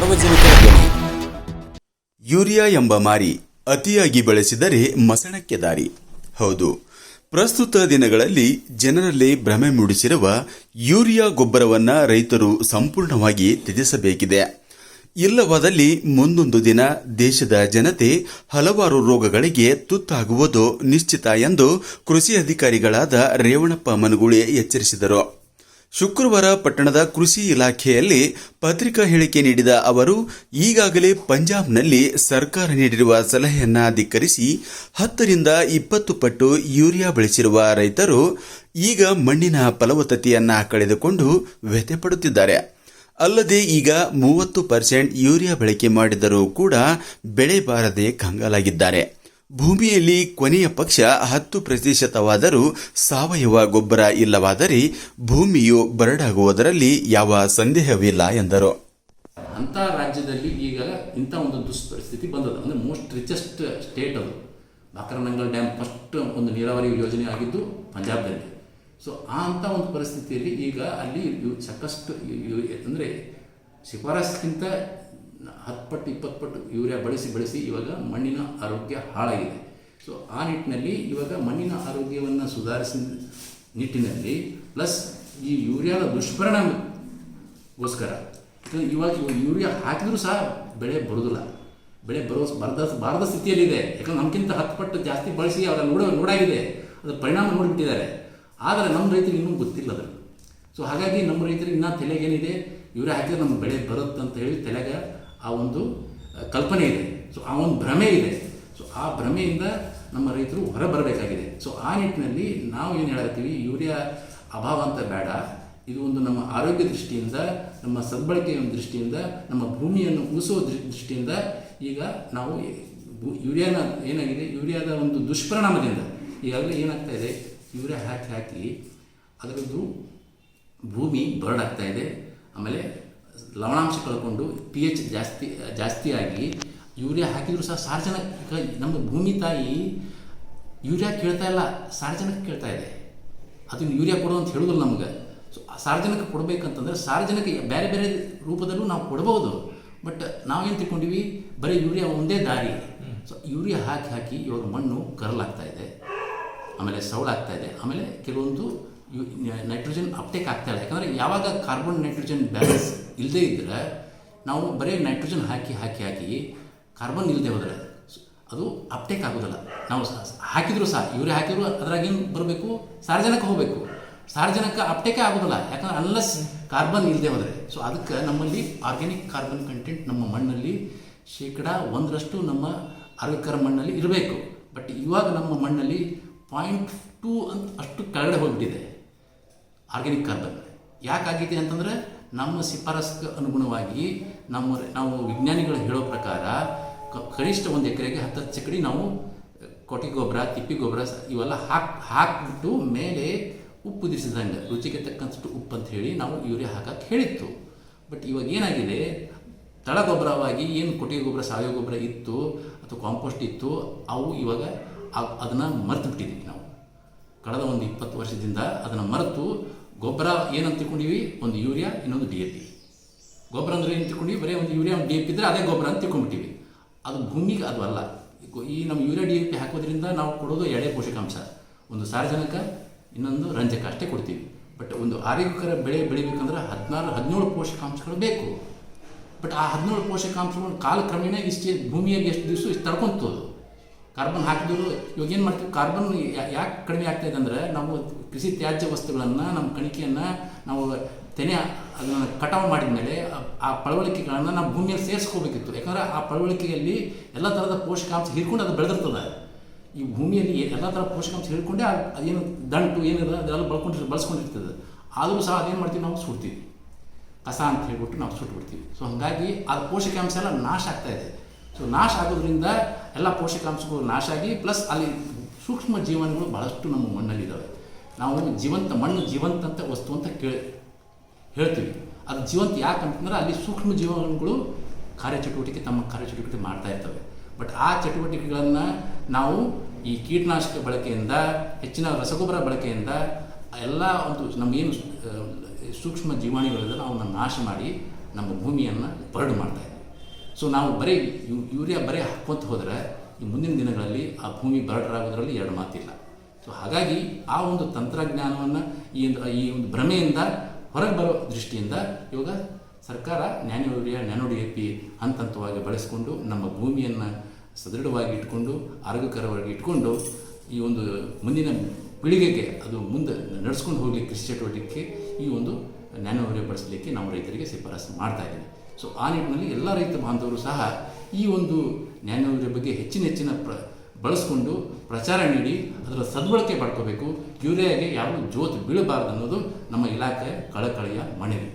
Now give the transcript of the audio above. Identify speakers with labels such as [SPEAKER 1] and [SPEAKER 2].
[SPEAKER 1] ಸಾರ್ವಜನಿಕರ ಧ್ವನಿ.
[SPEAKER 2] ಯೂರಿಯಾ ಎಂಬ ಮಾರಿ ಅತಿಯಾಗಿ ಬಳಸಿದರೆ ಮಸಣಕ್ಕೆ ದಾರಿ. ಹೌದು. ಪ್ರಸ್ತುತ ದಿನಗಳಲ್ಲಿ ಜನರಲ್ಲಿ ಭ್ರಮೆ ಮೂಡಿಸಿರುವ ಯೂರಿಯಾ ಗೊಬ್ಬರವನ್ನು ರೈತರು ಸಂಪೂರ್ಣವಾಗಿ ತ್ಯಜಿಸಬೇಕಿದೆ. ಇಲ್ಲವಾದಲ್ಲಿ ಮುಂದೊಂದು ದಿನ ದೇಶದ ಜನತೆ ಹಲವಾರು ರೋಗಗಳಿಗೆ ತುತ್ತಾಗುವುದು ನಿಶ್ಚಿತ ಎಂದು ಕೃಷಿ ಅಧಿಕಾರಿಗಳಾದ ರೇವಣಪ್ಪ ಮನಗುಳಿ ಎಚ್ಚರಿಸಿದರು. ಶುಕ್ರವಾರ ಪಟ್ಟಣದ ಕೃಷಿ ಇಲಾಖೆಯಲ್ಲಿ ಪತ್ರಿಕಾ ಹೇಳಿಕೆ ನೀಡಿದ ಅವರು, ಈಗಾಗಲೇ ಪಂಜಾಬ್ನಲ್ಲಿ ಸರ್ಕಾರ ನೀಡಿರುವ ಸಲಹೆಯನ್ನ ಧಿಕ್ಕರಿಸಿ ಹತ್ತರಿಂದ ಇಪ್ಪತ್ತು ಪಟ್ಟು ಯೂರಿಯಾ ಬಳಸಿರುವ ರೈತರು ಈಗ ಮಣ್ಣಿನ ಫಲವತ್ತತೆಯನ್ನ ಕಳೆದುಕೊಂಡು ವ್ಯಥೆ ಪಡುತ್ತಿದ್ದಾರೆ. ಅಲ್ಲದೆ ಈಗ ಮೂವತ್ತು ಪರ್ಸೆಂಟ್ ಯೂರಿಯಾ ಬಳಕೆ ಮಾಡಿದರೂ ಕೂಡ ಬೆಳೆ ಬಾರದೆ ಕಂಗಾಲಾಗಿದ್ದಾರೆ. ಭೂಮಿಯಲ್ಲಿ ಕೊನೆಯ ಪಕ್ಷ ಹತ್ತು ಪ್ರತಿಶತವಾದರೂ ಸಾವಯವ ಗೊಬ್ಬರ ಇಲ್ಲವಾದರೆ ಭೂಮಿಯು ಬರಡಾಗುವುದರಲ್ಲಿ ಯಾವ ಸಂದೇಹವಿಲ್ಲ ಎಂದರು.
[SPEAKER 3] ಅಂಥ ರಾಜ್ಯದಲ್ಲಿ ಈಗ ಇಂಥ ಒಂದು ದುಷ್ಪರಿಸ್ಥಿತಿ ಬಂದದ. ಅಂದರೆ ಮೋಸ್ಟ್ ರಿಚೆಸ್ಟ್ ಸ್ಟೇಟ್ ಅದು. ಬಾಕರನಂಗಲ್ ಡ್ಯಾಮ್ ಫಸ್ಟ್ ಒಂದು ನೀರಾವರಿ ಯೋಜನೆ ಆಗಿದ್ದು ಪಂಜಾಬ್ದಲ್ಲಿ ಸೊ ಆ ಅಂಥ ಒಂದು ಪರಿಸ್ಥಿತಿಯಲ್ಲಿ ಈಗ ಅಲ್ಲಿ ಸಾಕಷ್ಟು ಅಂದರೆ ಶಿಫಾರಸ್ಗಿಂತ ಹತ್ತು ಪಟ್ಟು ಇಪ್ಪತ್ತು ಪಟ್ಟು ಯೂರಿಯಾ ಬಳಸಿ ಬಳಸಿ ಇವಾಗ ಮಣ್ಣಿನ ಆರೋಗ್ಯ ಹಾಳಾಗಿದೆ. ಸೊ ಆ ನಿಟ್ಟಿನಲ್ಲಿ ಇವಾಗ ಮಣ್ಣಿನ ಆರೋಗ್ಯವನ್ನು ಸುಧಾರಿಸಿದ ನಿಟ್ಟಿನಲ್ಲಿ ಪ್ಲಸ್ ಈ ಯೂರಿಯಾದ ದುಷ್ಪರಿಣಾಮಗೋಸ್ಕರ ಇವಾಗ ಯೂರಿಯಾ ಹಾಕಿದರೂ ಸಹ ಬೆಳೆ ಬರೋದಿಲ್ಲ. ಬೆಳೆ ಬರೋ ಬರದ, ಬಾರದ ಸ್ಥಿತಿಯಲ್ಲಿದೆ. ಯಾಕಂದ್ರೆ ನಮ್ಗಿಂತ ಹತ್ತು ಪಟ್ಟು ಜಾಸ್ತಿ ಬಳಸಿ ಅವರ ನೋಡ ನೋಡಾಗಿದೆ ಅದರ ಪರಿಣಾಮ ನೋಡಿಬಿಟ್ಟಿದ್ದಾರೆ. ಆದರೆ ನಮ್ಮ ರೈತರಿಗೆ ಇನ್ನೂ ಗೊತ್ತಿಲ್ಲ ಅದನ್ನು ಸೊ ಹಾಗಾಗಿ ನಮ್ಮ ರೈತರಿಗೆ ಇನ್ನೂ ತಲೆಗೇನಿದೆ. ಯೂರಿಯಾ ಹಾಕಿದ್ರೆ ನಮ್ಮ ಬೆಳೆ ಬರುತ್ತೆ ಅಂತ ಹೇಳಿ ತಲೆಗೆ ಆ ಒಂದು ಕಲ್ಪನೆ ಇದೆ. ಸೊ ಆ ಒಂದು ಭ್ರಮೆ ಇದೆ. ಸೊ ಆ ಭ್ರಮೆಯಿಂದ ನಮ್ಮ ರೈತರು ಹೊರ ಬರಬೇಕಾಗಿದೆ. ಸೊ ಆ ನಿಟ್ಟಿನಲ್ಲಿ ನಾವು ಏನು ಹೇಳತ್ತೀವಿ ಯೂರಿಯಾ ಅಭಾವ ಅಂತ ಬೇಡ. ಇದು ಒಂದು ನಮ್ಮ ಆರೋಗ್ಯ ದೃಷ್ಟಿಯಿಂದ, ನಮ್ಮ ಸದ್ಬಳಕೆಯ ದೃಷ್ಟಿಯಿಂದ, ನಮ್ಮ ಭೂಮಿಯನ್ನು ಉಳಿಸುವ ದೃಷ್ಟಿಯಿಂದ ಈಗ ನಾವು ಯೂರಿಯಾನ ಏನಾಗಿದೆ? ಯೂರಿಯಾದ ಒಂದು ದುಷ್ಪರಿಣಾಮದಿಂದ ಈಗಾಗಲೇ ಏನಾಗ್ತಾ ಇದೆ? ಯೂರಿಯಾ ಹಾಕಿ ಹಾಕಿ ಅದರದ್ದು ಭೂಮಿ ಬರಡಾಗ್ತಾ ಇದೆ. ಆಮೇಲೆ ಲವಣಾಂಶ ಕಳ್ಕೊಂಡು ಪಿ ಎಚ್ ಜಾಸ್ತಿ ಜಾಸ್ತಿ ಆಗಿ ಯೂರಿಯಾ ಹಾಕಿದರೂ ಸಹ ಸಾರ್ವಜನಿಕ ನಮ್ಮ ಭೂಮಿ ತಾಯಿ ಯೂರಿಯಾ ಕೇಳ್ತಾ ಇಲ್ಲ ಸಾರ್ವಜನಿಕ ಕೇಳ್ತಾ ಇದೆ. ಅದನ್ನು ಯೂರಿಯಾ ಕೊಡು ಅಂತ ಹೇಳೋದಿಲ್ಲ ನಮ್ಗೆ. ಸೊ ಸಾರ್ವಜನಿಕ ಕೊಡಬೇಕಂತಂದ್ರೆ ಸಾರ್ವಜನಿಕ ಬೇರೆ ಬೇರೆ ರೂಪದಲ್ಲೂ ನಾವು ಕೊಡ್ಬೋದು. ಬಟ್ ನಾವೇನು ತಿಳ್ಕೊಂಡಿವಿ? ಬರೀ ಯೂರಿಯಾ ಒಂದೇ ದಾರಿ. ಸೊ ಯೂರಿಯಾ ಹಾಕಿ ಹಾಕಿ ಇವಾಗ ಮಣ್ಣು ಕರಲಾಗ್ತಾ ಇದೆ. ಆಮೇಲೆ ಸೌಳಾಗ್ತಾ ಇದೆ. ಆಮೇಲೆ ಕೆಲವೊಂದು ನೈಟ್ರೋಜನ್ ಅಪ್ಟೇಕ್ ಇಲ್ಲ. ಯಾಕಂದರೆ ಯಾವಾಗ ಕಾರ್ಬನ್ ನೈಟ್ರೋಜನ್ ಬ್ಯಾಲೆನ್ಸ್ ಇಲ್ಲದೇ ಇದ್ದರೆ ನಾವು ಬರೀ ನೈಟ್ರೋಜನ್ ಹಾಕಿ ಹಾಕಿ ಹಾಕಿ ಕಾರ್ಬನ್ ಇಲ್ಲದೆ ಹೋದರೆ ಅದು ಅಪ್ಟೇಕ್ ಆಗೋದಿಲ್ಲ. ನಾವು ಹಾಕಿದ್ರು ಸಹ, ಇವರೇ ಹಾಕಿದ್ರು ಅದ್ರಾಗೇನು ಬರಬೇಕು? ಸಾರ್ವಜನಿಕ ಹೋಗಬೇಕು. ಸಾರ್ವಜನಿಕ ಅಪ್ಟೇಕೇ ಆಗೋದಿಲ್ಲ. ಯಾಕಂದ್ರೆ ಅನ್ಲೆಸ್ ಕಾರ್ಬನ್ ಇಲ್ಲದೆ ಹೋದರೆ. ಸೊ ಅದಕ್ಕೆ ನಮ್ಮಲ್ಲಿ ಆರ್ಗ್ಯಾನಿಕ್ ಕಾರ್ಬನ್ ಕಂಟೆಂಟ್ ನಮ್ಮ ಮಣ್ಣಲ್ಲಿ ಶೇಕಡ ಒಂದರಷ್ಟು ನಮ್ಮ ಆರೋಗ್ಯಕರ ಮಣ್ಣಲ್ಲಿ ಇರಬೇಕು. ಬಟ್ ಇವಾಗ ನಮ್ಮ ಮಣ್ಣಲ್ಲಿ ಪಾಯಿಂಟ್ ಟೂ ಅಂತ ಅಷ್ಟು ಕೆಳಗಡೆ ಹೋಗ್ಬಿಟ್ಟಿದೆ. ಆರ್ಗ್ಯಾನಿಕ್ ಕಾರ್ಬನ್ ಯಾಕಾಗಿದೆ ಅಂತಂದರೆ ನಮ್ಮ ಶಿಫಾರಸ್ಗೆ ಅನುಗುಣವಾಗಿ ನಮ್ಮ ನಾವು ವಿಜ್ಞಾನಿಗಳು ಹೇಳೋ ಪ್ರಕಾರ ಕನಿಷ್ಠ ಒಂದು ಎಕರೆಗೆ ಹತ್ತು ಚಕಡಿ ನಾವು ಕೊಟ್ಟಿ ಗೊಬ್ಬರ, ತಿಪ್ಪಿ ಗೊಬ್ಬರ ಇವೆಲ್ಲ ಹಾಕಿ ಹಾಕ್ಬಿಟ್ಟು ಮೇಲೆ ಉಪ್ಪು ದಿಸಿದಂಗೆ ರುಚಿಗೆ ತಕ್ಕಂಥಷ್ಟು ಉಪ್ಪು ಅಂತ ಹೇಳಿ ನಾವು ಯೂರಿಯಾ ಹಾಕಕ್ಕೆ ಹೇಳಿತ್ತು. ಬಟ್ ಇವಾಗ ಏನಾಗಿದೆ? ತಳ ಗೊಬ್ಬರವಾಗಿ ಏನು ಕೊಟ್ಟಿಗೆ ಗೊಬ್ಬರ, ಸಾವಯವ ಗೊಬ್ಬರ ಇತ್ತು ಅಥವಾ ಕಾಂಪೋಸ್ಟ್ ಇತ್ತು, ಅವು ಇವಾಗ ಅದನ್ನು ಮರೆತು ಬಿಟ್ಟಿದ್ದೀವಿ ನಾವು. ಕಳೆದ ಒಂದು ಇಪ್ಪತ್ತು ವರ್ಷದಿಂದ ಅದನ್ನು ಮರೆತು ಗೊಬ್ಬರ ಏನಂತ ತಿಳ್ಕೊಂಡಿವಿ? ಒಂದು ಯೂರಿಯಾ, ಇನ್ನೊಂದು ಡಿ ಎ ಪಿ ಗೊಬ್ಬರ ಅಂದ್ರೆ ಏನು ತಿಳ್ಕೊಂಡಿವಿ? ಬರೀ ಒಂದು ಯೂರಿಯಾ, ಒಂದು ಡಿ ಎ ಪಿ ಇದ್ದರೆ ಅದೇ ಗೊಬ್ಬರ ಅಂತ ತಿಳ್ಕೊಂಡ್ಬಿಟ್ಟಿವಿ. ಅದು ಭೂಮಿಗೆ ಅದು ಅಲ್ಲ. ಈ ನಮ್ಮ ಯೂರಿಯಾ ಡಿ ಎ ಪಿ ಹಾಕೋದ್ರಿಂದ ನಾವು ಕೊಡೋದು ಎಳೆ ಪೋಷಕಾಂಶ. ಒಂದು ಸಾರಜನಕ, ಇನ್ನೊಂದು ರಂಜಕ ಅಷ್ಟೇ ಕೊಡ್ತೀವಿ. ಬಟ್ ಒಂದು ಆರೋಗ್ಯಕರ ಬೆಳೆ ಬೆಳಿಬೇಕಂದ್ರೆ ಹದಿನಾರು, ಹದಿನೇಳು ಪೋಷಕಾಂಶಗಳು ಬೇಕು. ಬಟ್ ಆ ಹದಿನೇಳು ಪೋಷಕಾಂಶಗಳು ಕಾಲಕ್ರಮೇಣ ಇಷ್ಟೇ ಭೂಮಿಯಾಗಿ ಎಷ್ಟು ದಿವಸ ಇಷ್ಟು ತಡ್ಕೊಂತದು. ಕಾರ್ಬನ್ ಹಾಕಿದ್ರು, ಇವಾಗ ಏನು ಮಾಡ್ತೀವಿ? ಕಾರ್ಬನ್ ಯಾಕೆ ಕಡಿಮೆ ಆಗ್ತಾ ಇದೆ ಅಂದರೆ ನಾವು ಕೃಷಿ ತ್ಯಾಜ್ಯ ವಸ್ತುಗಳನ್ನು, ನಮ್ಮ ಕಣಿಕೆಯನ್ನು ನಾವು ತೆನೆ, ಅದನ್ನು ಕಟಾವು ಮಾಡಿದ ಮೇಲೆ ಆ ಪಳವಳಿಕೆಗಳನ್ನು ನಾವು ಭೂಮಿಯಲ್ಲಿ ಸೇರಿಸ್ಕೋಬೇಕಿತ್ತು. ಯಾಕಂದರೆ ಆ ಪಳವಳಿಕೆಯಲ್ಲಿ ಎಲ್ಲ ಥರದ ಪೋಷಕಾಂಶ ಹಿಡ್ಕೊಂಡು ಅದು ಬೆಳೆದಿರ್ತದೆ. ಈ ಭೂಮಿಯಲ್ಲಿ ಎಲ್ಲ ಥರ ಪೋಷಕಾಂಶ ಹಿಡ್ಕೊಂಡೆ ಅದೇನು ದಂಟು ಏನಿದೆ, ಅದೆಲ್ಲ ಬಳ್ಕೊಂಡು ಬಳಸ್ಕೊಂಡಿರ್ತದೆ. ಆದರೂ ಸಹ ಅದೇನು ಮಾಡ್ತೀವಿ ನಾವು? ಸುಡ್ತೀವಿ ಕಸ ಅಂತ ಹೇಳ್ಬಿಟ್ಟು ನಾವು ಸುಟ್ಬಿಡ್ತೀವಿ. ಸೊ ಹಾಗಾಗಿ ಆ ಪೋಷಕಾಂಶ ಎಲ್ಲ ನಾಶ ಆಗ್ತಾ ಇದೆ ಸೊ ನಾಶ ಆಗೋದ್ರಿಂದ ಎಲ್ಲ ಪೋಷಕಾಂಶಗಳು ನಾಶ ಆಗಿ ಪ್ಲಸ್ ಅಲ್ಲಿ ಸೂಕ್ಷ್ಮ ಜೀವನಗಳು ಭಾಳಷ್ಟು ನಮ್ಮ ಮಣ್ಣಲ್ಲಿದ್ದಾವೆ. ನಾವು ಜೀವಂತ ಮಣ್ಣು, ಜೀವಂತ ಅಂತ ವಸ್ತು ಅಂತ ಕೇಳಿ, ಹೇಳ್ತೀವಿ. ಅದು ಜೀವಂತ ಯಾಕಂತಂದ್ರೆ ಅಲ್ಲಿ ಸೂಕ್ಷ್ಮ ಜೀವನಗಳು ಕಾರ್ಯಚಟುವಟಿಕೆ ತಮ್ಮ ಕಾರ್ಯಚಟುವಟಿಕೆ ಮಾಡ್ತಾ ಇರ್ತವೆ. ಬಟ್ ಆ ಚಟುವಟಿಕೆಗಳನ್ನು ನಾವು ಈ ಕೀಟನಾಶಕ ಬಳಕೆಯಿಂದ, ಹೆಚ್ಚಿನ ರಸಗೊಬ್ಬರ ಬಳಕೆಯಿಂದ, ಎಲ್ಲ ಒಂದು ನಮಗೇನು ಸೂಕ್ಷ್ಮ ಜೀವಾಣುಗಳಿಂದ, ಅವನ್ನ ನಾಶ ಮಾಡಿ ನಮ್ಮ ಭೂಮಿಯನ್ನು ಬರಡು ಮಾಡ್ತಾ ಸೊ ನಾವು ಬರೀ ಯೂರಿಯಾ ಬರೀ ಹಾಕ್ಕೊತ ಹೋದರೆ ಈ ಮುಂದಿನ ದಿನಗಳಲ್ಲಿ ಆ ಭೂಮಿ ಬರಡರಾಗೋದ್ರಲ್ಲಿ ಎರಡು ಮಾತಿಲ್ಲ. ಸೊ ಹಾಗಾಗಿ ಆ ಒಂದು ತಂತ್ರಜ್ಞಾನವನ್ನು ಈ ಈ ಒಂದು ಭ್ರಮೆಯಿಂದ ಹೊರಗೆ ಬರೋ ದೃಷ್ಟಿಯಿಂದ ಇವಾಗ ಸರ್ಕಾರ nano urea, nano D A P ಹಂತ ಹಂತವಾಗಿ ಬಳಸಿಕೊಂಡು ನಮ್ಮ ಭೂಮಿಯನ್ನು ಸದೃಢವಾಗಿ ಇಟ್ಕೊಂಡು, ಆರೋಗ್ಯಕರವಾಗಿ ಇಟ್ಕೊಂಡು ಈ ಒಂದು ಮುಂದಿನ ಪೀಳಿಗೆಗೆ ಅದು ಮುಂದೆ ನಡೆಸ್ಕೊಂಡು ಹೋಗಲಿಕ್ಕೆ ಕೃಷಿ ಚಟುವಟಿಕೆ ಈ ಒಂದು ನ್ಯಾನೋ ಯೂರಿಯಾ ಬಳಸಲಿಕ್ಕೆ ನಾವು ರೈತರಿಗೆ ಶಿಫಾರಸು ಮಾಡ್ತಾ ಇದ್ದೀವಿ. ಸೊ ಆ ನಿಟ್ಟಿನಲ್ಲಿ ಎಲ್ಲ ರೈತ ಬಾಂಧವರು ಸಹ ಈ ಒಂದು ನ್ಯಾನೋ ಬಗ್ಗೆ ಹೆಚ್ಚಿನ ಹೆಚ್ಚಿನ ಪ್ರ, ಬಳಸ್ಕೊಂಡು ಪ್ರಚಾರ ನೀಡಿ ಅದರ ಸದ್ಬಳಕೆ ಪಡ್ಕೋಬೇಕು. ಯೂರಿಯಾಗೆ ಯಾವ ಜೋತು ಬೀಳಬಾರ್ದು ಅನ್ನೋದು ನಮ್ಮ ಇಲಾಖೆ ಕಳಕಳಿಯ ಮನವಿ.